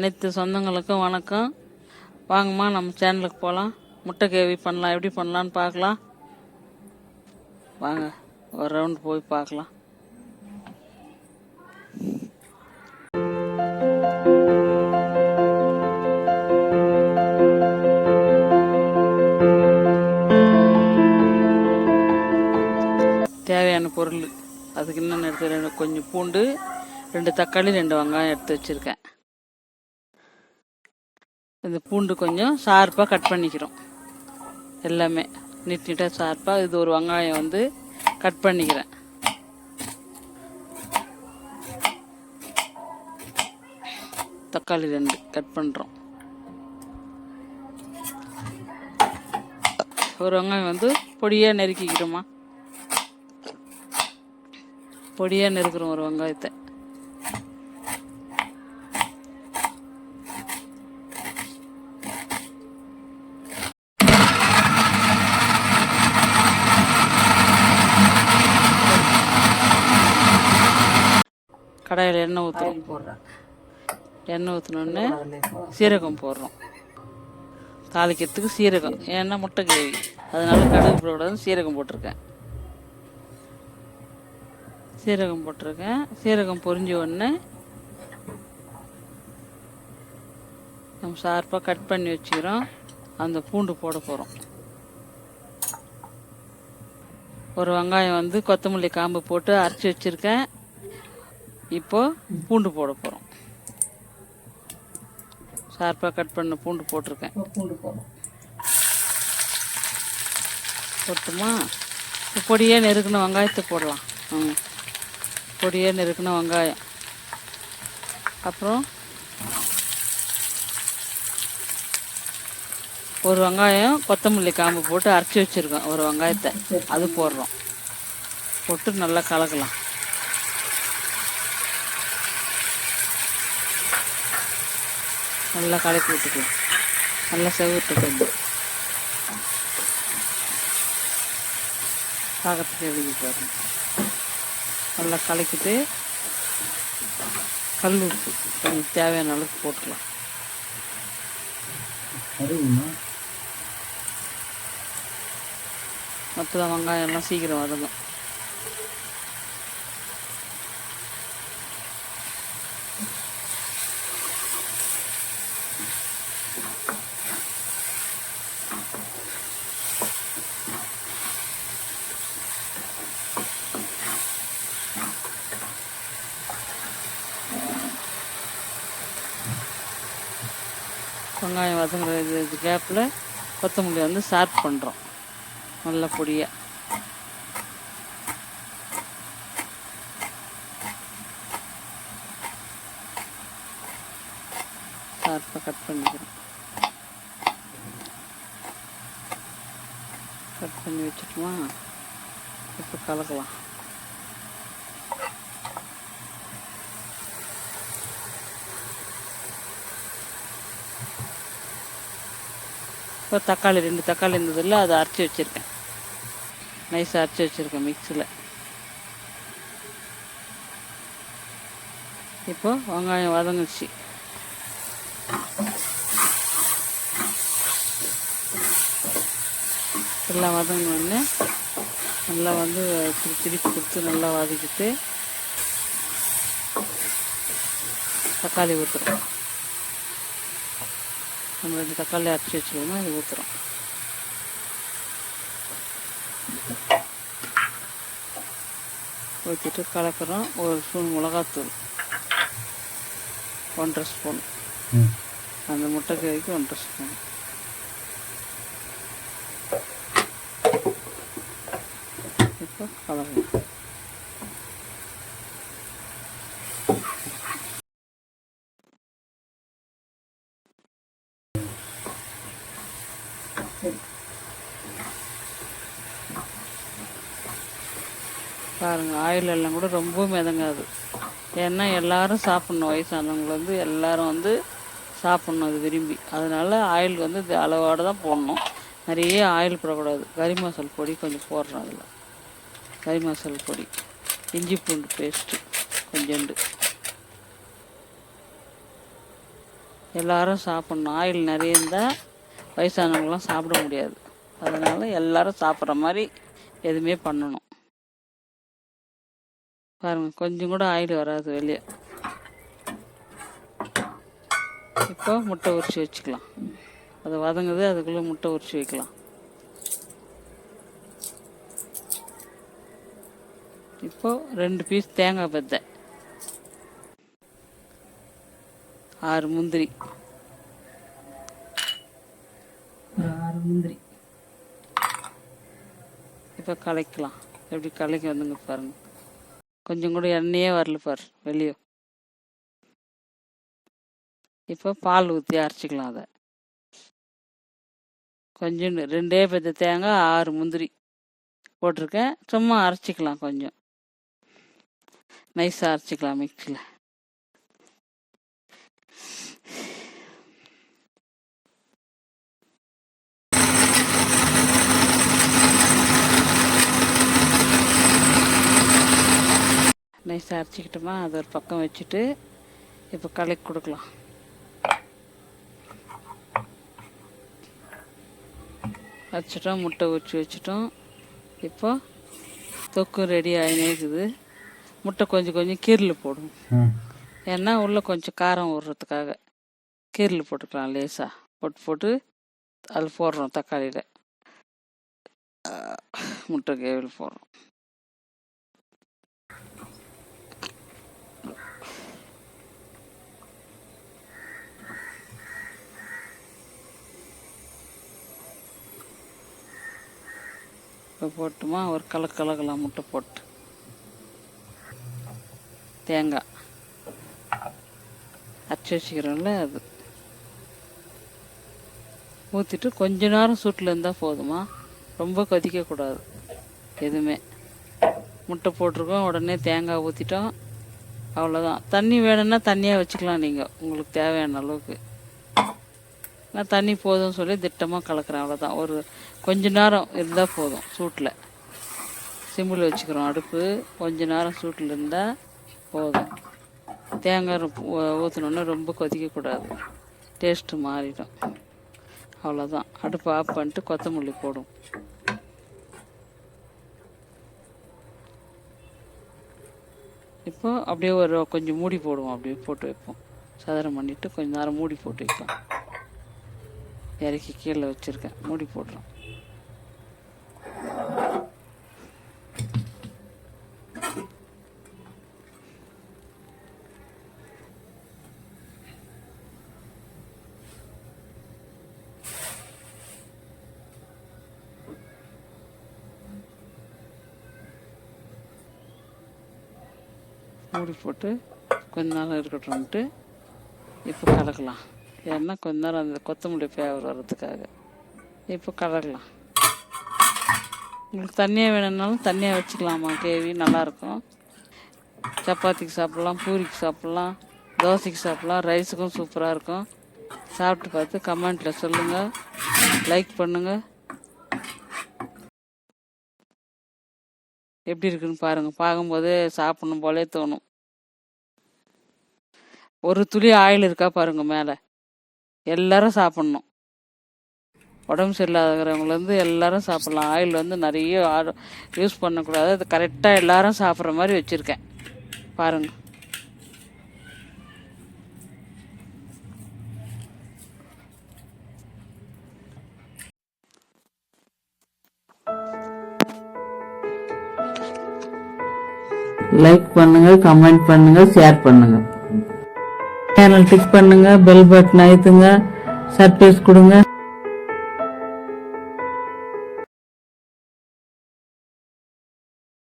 அனைத்து சொந்தங்களுக்கும் வணக்கம். வாங்கம்மா நம்ம சேனலுக்கு போகலாம் முட்டை கேவி பண்ணலாம். எப்படி பண்ணலான்னு பார்க்கலாம். வாங்க ஒரு ரவுண்ட் போய் பார்க்கலாம். தேவையான பொருள். அதுக்கு என்னென்ன எடுத்து ரெண்டு கொஞ்சம் பூண்டு ரெண்டு தக்காளி ரெண்டு வெங்காயம் எடுத்து வச்சுருக்கேன். இந்த பூண்டு கொஞ்சம் ஷார்ப்பாக கட் பண்ணிக்கிறோம். எல்லாமே நீட் நீட்டாக ஷார்ப்பாக இது ஒரு வெங்காயம் வந்து கட் பண்ணிக்கிறேன். தக்காளி ரெண்டு கட் பண்ணுறோம் ஒரு வெங்காயம் வந்து பொடியாக நெருக்கிக்கிறோமா? பொடியாக நெருக்கிறோம் ஒரு வெங்காயத்தை. கடாயில் எண்ணெய் ஊற்றுறோம் போடுறேன் எண்ணெய் ஊற்றினோடனே சீரகம் போடுறோம். தாளிக்கிறதுக்கு சீரகம் ஏன்னா முட்டை கிரேவி. அதனால கடுகு போடக்கூடாது சீரகம் போட்டிருக்கேன். சீரகம் போட்டிருக்கேன். சீரகம் பொரிஞ்ச உடனே நம்ம ஷார்ப்பாக கட் பண்ணி வச்சுக்கிறோம். அந்த பூண்டு போட போகிறோம் ஒரு வெங்காயம் வந்து கொத்தமல்லி காம்பு போட்டு அரைச்சி வச்சுருக்கேன். இப்போ பூண்டு போட போகிறோம் ஷார்ப்பாக கட் பண்ண பூண்டு போட்டிருக்கேன். பூண்டு போடுறோம் போட்டுமா? இப்போ பொடியாக நெருக்கின வெங்காயத்தை போடலாம். ம். பொடியாக நெருக்கின வெங்காயம். அப்புறம் ஒரு வெங்காயம் கொத்தமல்லி காம்பு போட்டு அரைச்சி வச்சுருக்கோம். ஒரு வெங்காயத்தை. அது போடுறோம். போட்டு நல்லா கலக்கலாம். நல்லா கலக்கி விட்டுக்கலாம் நல்லா செவுட்டு கொஞ்சம். பார்க்கறதுக்கு எழுதி பாருங்க நல்லா கலக்கிட்டு கல் உப்பு. கொஞ்சம் தேவையான அளவுக்கு போட்டுக்கலாம். மொத்தம் வெங்காயம் எல்லாம் சீக்கிரம் வதங்கும். வெங்காயம் வதங்குற இது இது கேப்பில் கொத்தமல்லி வந்து ஷார்ப் பண்ணுறோம் நல்ல பொடியாக ஷார்ப்பாக கட் பண்ணிக்கிறோம். கட் பண்ணி வச்சுட்டுமா? இப்போ கலக்கலாம். இப்போ தக்காளி ரெண்டு தக்காளி இருந்ததில்ல அதை அரைச்சி வச்சுருக்கேன். நைஸாக அரைச்சி வச்சுருக்கேன் மிக்சியில் இப்போது வெங்காயம் வதங்குச்சு. எல்லாம் வதங்கினோடனே நல்லா வந்து திருப்பி கொடுத்து நல்லா வதக்கிட்டு தக்காளி ஊற்றுறோம் நம்ம ரெண்டு தக்காளி அரைச்சி வச்சுருக்கோம் அது ஊற்றுறோம் ஊற்றிட்டு கலக்கிறோம். ஒரு ஸ்பூன் மிளகாத்தூள். ஒன்றரை ஸ்பூன். அந்த முட்டைக்கறிக்கு ஒன்றரை ஸ்பூன். இப்போ கலக்கலாம். பாருங்க ஆயில் எல்லாம் கூட ரொம்ப மிதங்காது. ஏன்னா எல்லாரும் சாப்பிட்ணும். வயசானவங்க வந்து எல்லாரும் வந்து சாப்பிட்ணும் அது விரும்பி. அதனால ஆயில் வந்து இது அளவோடு தான் போடணும். நிறைய ஆயில் போடக்கூடாது. கறி மசால் பொடி கொஞ்சம் போடுறோம் அதில். கறி மசால் பொடி இஞ்சி பூண்டு பேஸ்ட்டு கொஞ்சோண்டு. எல்லாரும் சாப்பிட்ணும். ஆயில் நிறைய இருந்தால் வயசானவங்களாம் சாப்பிட முடியாது. அதனால் எல்லாரும் சாப்பிட்ற மாதிரி எதுவுமே பண்ணணும். பாருங்கள் கொஞ்சம் கூட ஆயில் வராது வெளியே. இப்போ முட்டை உரிச்சு வச்சுக்கலாம். அது வதங்குது அதுக்குள்ளே முட்டை உரிச்சு வைக்கலாம். இப்போ ரெண்டு பீஸ் தேங்காய் பத்தை. ஆறு முந்திரி. ஒரு ஆறு முந்திரி. இப்போ கலைக்கலாம். எப்படி கலைக்கு வந்துங்க பாருங்கள் கொஞ்சம் கூட எண்ணெயே வரல பார் வெளியே. இப்போ பால் ஊற்றி அரைச்சிக்கலாம் அதை. கொஞ்சம் ரெண்டே பெத்த தேங்காய் ஆறு முந்திரி போட்டிருக்கேன். சும்மா அரைச்சிக்கலாம் கொஞ்சம். நைஸாக அரைச்சிக்கலாம் மிக்சியில் நைஸாக அரைச்சிக்கிட்டோமா அது ஒரு பக்கம் வச்சுட்டு இப்போ கலக்கி கொடுக்கலாம். வச்சிட்டோம் முட்டை உரிச்சு வச்சிட்டோம். இப்போ தொக்கு ரெடி ஆகினே இருக்குது. முட்டை கொஞ்சம் கொஞ்சம் கீரல் போடும் ஏன்னா உள்ளே கொஞ்சம் காரம் விடுறதுக்காக கீரல் போட்டுக்கலாம் லேசாக போட்டு போட்டு அது போடுறோம் தக்காளியில். முட்டை கேவில் போடுறோம். இப்போ போட்டுமா ஒரு கலக்கு கலக்கலாம் முட்டை போட்டு. தேங்காய். அரைச்சி வச்சுக்கிறோம்ல அது. ஊற்றிட்டு கொஞ்ச நேரம் சூட்டில் இருந்தால் போதுமா? ரொம்ப கொதிக்கக்கூடாது எதுவுமே. முட்டை போட்டிருக்கோம் உடனே தேங்காய் ஊற்றிட்டோம் அவ்வளோதான் தண்ணி வேணும்னா தண்ணியாக வச்சுக்கலாம் நீங்கள் உங்களுக்கு தேவையான அளவுக்கு. நான் தண்ணி போதும்னு சொல்லி திட்டமாக கலக்கிறேன் அவ்வளோதான் ஒரு கொஞ்ச நேரம் இருந்தால் போதும் சூட்டில். சிம்மில் வச்சுக்கிறோம் அடுப்பு. கொஞ்ச நேரம் சூட்டில் இருந்தால் போதும். தேங்காய் ஊற்றினோன்னே ரொம்ப கொதிக்கக்கூடாது. டேஸ்ட்டு மாறிடும். அவ்வளோதான் அடுப்பு ஆஃப் பண்ணிட்டு கொத்தமல்லி போடும் இப்போ அப்படியே ஒரு கொஞ்சம் மூடி போடுவோம் அப்படியே போட்டு வைப்போம். சதுரம் பண்ணிவிட்டு கொஞ்சம் நேரம் மூடி போட்டு வைப்போம். இறக்கி கீழே வச்சுருக்கேன். மூடி போடுறோம் மூடி போட்டு கொஞ்ச நாள் இருக்கட்டும்ன்ட்டு இப்போ கலக்கலாம். ஏன்னா கொஞ்ச நேரம் அந்த கொத்தமல்லி ஃபேவர் வர்றதுக்காக. இப்போ கலக்கலாம் உங்களுக்கு தண்ணியாக வேணும்னாலும் தண்ணியாக வச்சுக்கலாமா கேவி நல்லாயிருக்கும். சப்பாத்திக்கு சாப்பிட்லாம் பூரிக்கு சாப்பிட்லாம் தோசைக்கு சாப்பிட்லாம் ரைஸுக்கும் சூப்பராக இருக்கும். சாப்பிட்டு பார்த்து கமெண்ட்டில் சொல்லுங்கள் லைக் பண்ணுங்கள் எப்படி இருக்குன்னு பாருங்கள் பார்க்கும்போது சாப்பிடணும் போலே தோணும். ஒரு துளி ஆயில் இருக்கா பாருங்கள் மேலே. எல்லாரும் சாப்பிட்ணும். உடம்பு சரியில்லாதவங்கலேருந்து எல்லாரும் சாப்பிட்லாம். ஆயில் வந்து நிறைய யூஸ் பண்ணக்கூடாது. அது கரெக்டாக எல்லாரும் சாப்பிட்ற மாதிரி வச்சுருக்கேன். பாருங்கள் லைக் பண்ணுங்க கமெண்ட் பண்ணுங்க ஷேர் பண்ணுங்க. சேனல் டிக் பண்ணுங்க பெல் பட்டன் அழுத்துங்க சர்ப்ரைஸ் கொடுங்க.